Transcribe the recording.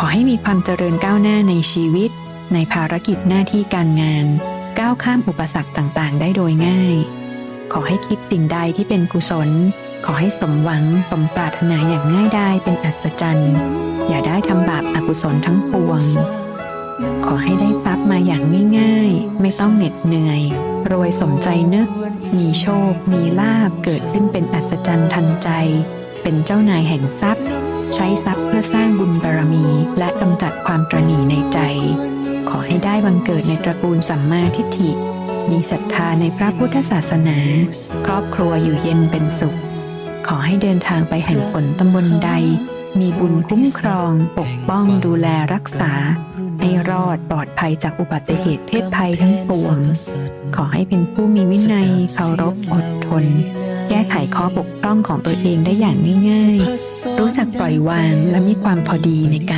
ขอให้มีความเจริญก้าวหน้าในชีวิต ในภารกิจหน้าที่การงาน ก้าวข้ามอุปสรรคต่างๆ ได้โดยง่าย ขอให้คิดสิ่งใดที่เป็นกุศล ขอให้สมหวังสมปรารถนาอย่างง่ายดายเป็นอัศจรรย์ อย่าได้ทำบาปอกุศลทั้งปวง ขอให้ได้ทรัพย์มาอย่างง่ายๆ ไม่ต้องเหน็ดเหนื่อย รวยสมใจนึก มีโชค มีลาบเกิดขึ้นเป็นอัศจรรย์ทันใจ เป็นเจ้านายแห่งทรัพย์ ใช้ทรัพย์เพื่อสร้างบุญบารมี และกำจัดความตรณีในใจ ขอให้ได้บังเกิดในตระกูลสัมมาทิฏฐิ มีศรัทธาในพระพุทธศาสนา ครอบครัวอยู่เย็นเป็นสุข ขอให้เดินทางไปแห่งฝนตำบลใด มีบุญคุ้มครอง ปกป้องดูแลรักษา ให้รอดปลอดภัยจากอุบัติเหตุเพศภัยทั้งปวง ขอให้เป็นผู้มีวินัยเคารพอดทนแก้ไขข้อบกพร่องของตัวเองได้อย่างง่ายๆ รู้จักปล่อยวางและมีความพอดีในการ